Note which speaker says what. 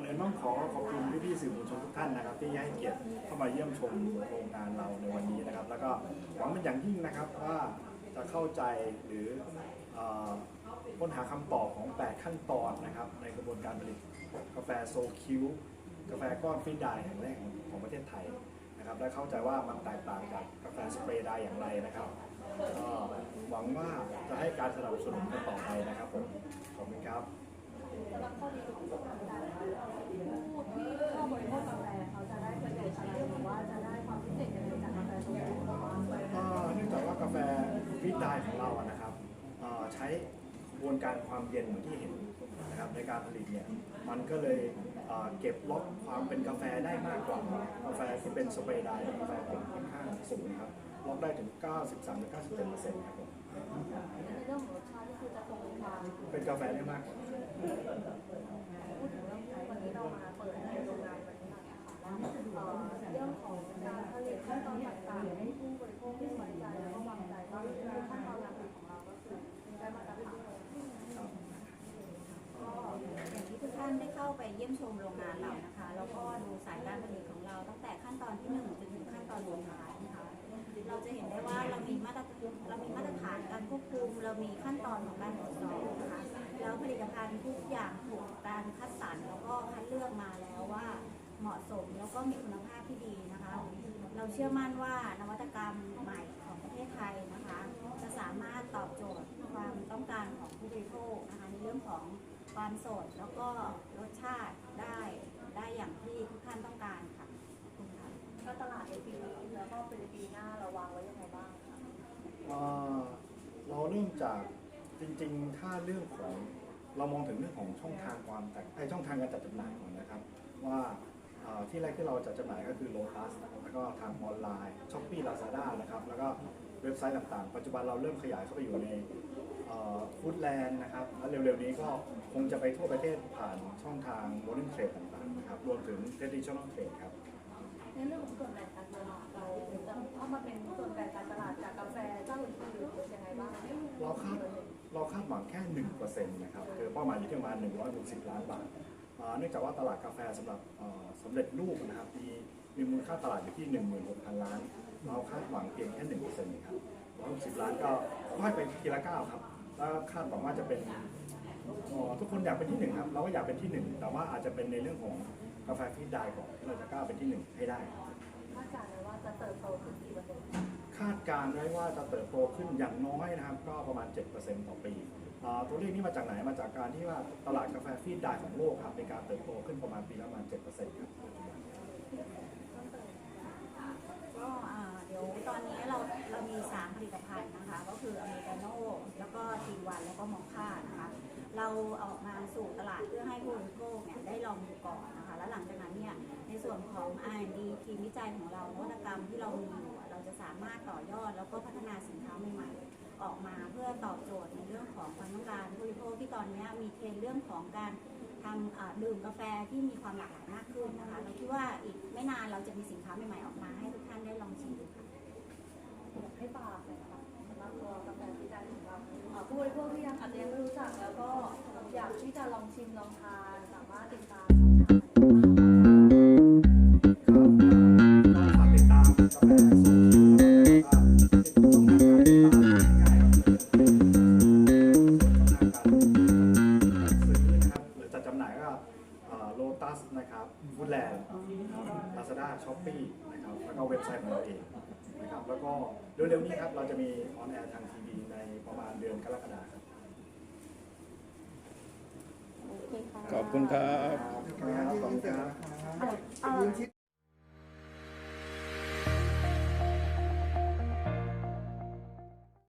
Speaker 1: อนอื่นต้องขอขอบคุณพี่ๆสื่อมวลชนทุกท่านนะครับ ที่ให้เกียรติเข้ามาเยี่ยมชมโรงงานเราในวันนี้นะครับ แล้วก็หวังเป็นอย่างยิ่งนะครับว่าจะเข้าใจหรือค้นหาคำตอบของ 8 ขั้นตอนนะครับ ในกระบวนการผลิตกาแฟโซคิวกาแฟก้อนฟรีไดร์แห่งแรกของประเทศไทยนะครับและเข้าใจว่ามันแตกต่างจากกาแฟสเปรย์ไดร์อย่างไรนะครับก็หวังว่าจะให้การสนับสนุนกันต่อไปนะครับผมขอบคุณครับ
Speaker 2: สำหรับข้อดีของการผู้ที่เข้าบริโภคกาแฟเขาจะได้ประโยชน์อะไรหรือว่าจะได้ความพิเศษยังไงจากกาแฟตัวนี้บ้าง
Speaker 1: ก็เนื่องจากว่ากาแฟฟิตไดของเราอะนะครับเอ่อใช้กระบวนการความเย็นเหมือนที่เห็นนะครับในการผลิตเนี่ยมันก็เลยเอ่อเก็บล็อกความเป็นกาแฟได้มากกว่ากาแฟที่เป็นสเปรย์ไดร์กาแฟผมค่อนข้างสูงครับ ล็อกได้ถึง 93-97%ครับผม
Speaker 2: ในเรื่องของรสชาติก็คือจะคงความ
Speaker 1: เป็นกาแฟได้มากกว่า
Speaker 2: พูดถึงเรื่องวันนี้เรามาเปิดในโรงงานวันนี้ค่ะแล้วเอ่อเรื่องของการผลิตขั้นตอนต่างๆให้ผู้บริโภคที่สนใจแล้วก็วางใจว่าขั้นตอนการผลิตของเราก็คือได้มาตรฐาน
Speaker 3: ก็อย่างที่ทุกท่านได้เข้าไปเยี่ยมชมโรงงานเรานะคะ แล้วก็ดูสายการผลิตของเราตั้งแต่ขั้นตอนที่หนึ่งจนถึงขั้นตอนสุดท้ายนะคะ เราจะเห็นได้ว่าเรามีมาตรเรามีมาตรฐานการควบคุม เรามีขั้นตอนของการตรวจสอบนะคะแล้วผลิตภัณฑ์ทุกอย่างถูกการคัดสรรแล้วก็คัดเลือกมาแล้วว่าเหมาะสมแล้วก็มีคุณภาพที่ดีนะคะ เราเชื่อมั่นว่านวัตกรรมใหม่ของประเทศไทยนะคะ จะสามารถตอบโจทย์ความต้องการของผู้บริโภคนะคะในเรื่องของความสดแล้วก็รส
Speaker 2: เรา
Speaker 1: เริ่มจากจริงๆ ถ้าเรื่องของเรามองถึงเรื่องของช่องทางความแตกไอช่องทางการจัดจำหน่ายก่อนนะครับ ว่าที่แรกที่เราจัดจำหน่ายก็คือโลตัสแล้วก็ทางออนไลน์ช้อปปี้ลาซาด้านะครับแล้วก็เว็บไซต์ต่างๆ ปัจจุบันเราเริ่มขยายเข้าไปอยู่ในฟู้ดแลนด์นะครับและเร็วๆนี้ก็คงจะไปทั่วประเทศผ่านช่องทางโมเดิร์นเทรดต่างๆนะครับรวมถึงเทรดิชั่นอลเทรดครับ
Speaker 2: ในเรื่องของส่วนแบ่งการตลาดเราจะเข้ามาเป็นส่วนแบ่งการตลาดจากกาแฟเจ้าอื่นๆยังไงบ้าง
Speaker 1: เราคาดเราคาดหวังแค่หนึ่งเปอร์เซ็นต์นะครับคือเป้าหมายอยู่ที่ประมาณ160 ล้านบาทเนื่องจากว่าตลาดกาแฟสำหรับเอ่อสำเร็จรูปนะครับมีมีมูลค่าตลาดอยู่ที่ 16,000 ล้าน เราคาดหวังเพียงแค่หนึ่งเปอร์เซ็นต์ครับ160 ล้านก็ค่อยไปทีละก้าวครับแล้วคาดหวังว่าจะเป็นทุกคนอยากเป็นที่หนึ่งครับ เราก็อยากเป็นที่หนึ่งแต่ว่าอาจจะเป็นในเรื่องของ กาแฟฟีดได้ก่อนที่เราจะก้าวเป็นที่หนึ่งให้ได้
Speaker 2: คาดการณ์ไว้ว่าจะเติบโตขึ้นกี่เปอร์เซ็นต์
Speaker 1: คาดการณ์ไว้ว่าจะเติบโตขึ้นอย่างน้อยนะครับ ก็ประมาณ 7%ต่อปีอ่าตัวเลขนี้มาจากไหนมาจากการที่ว่าตลาดกาแฟฟีดได้ของโลกครับในการเติบโตขึ้นประมาณปีละประมาณ7%ครับ
Speaker 3: ก็อ่าเดี๋ยวตอนนี้เราเรามี 3 ผลิตภัณฑ์นะคะ ก็คืออเมริกาโน่แล้วก็ทีวันแล้วก็มอคค่านะคะ เราออกมาสู่ตลาดเพื่อให้ผู้บริโภคเนี่ยได้ลองดูก่อนนะคะแล้วหลังจากนั้นเนี่ยในส่วนของ R&D ทีมวิจัยของเรานวัตกรรมที่เรามีอยู่เราจะสามารถต่อยอดแล้วก็พัฒนาสินค้าใหม่ๆ ออกมาเพื่อตอบโจทย์ในเรื่องของความต้องการผู้บริโภคที่ตอนนี้มีเทรนเรื่องของการทำดื่มกาแฟที่มีความหลากหลายมากขึ้นนะคะเราคิดว่าอีกไม่นานเราจะมีสินค้าใหม่ๆออกมาให้ทุกท่านได้ลองชิมดูค่ะ
Speaker 2: ให้ฝากเลยนะคะสำหรับตัวกาแฟที่ได้ของเราผู้บริโภคที่ยังอาจจะยังไม่รู้จัก แล้วก็อยากที่จะลองชิมลองทานสามารถติดตามช่องทางไหนบ้าง
Speaker 1: ก็ติดตามกาแฟโซคิวนะครับแล้วก็ช่องทางการติดตามง่ายๆครับช่องการซื้อนะครับหรือจัดจำหน่ายก็โลตัสนะครับฟูแลนลาซาด้าช้อปปี้นะครับ แล้วก็เว็บไซต์ของเราเองนะครับ แล้วก็เร็วๆนี้ครับ เราจะมีออนแอร์ทางทีวีในประมาณเดือนกรกฎาคมครับ
Speaker 3: โอเคค่ะ
Speaker 4: ขอบคุณครับ
Speaker 1: ครับขอบคุณครับ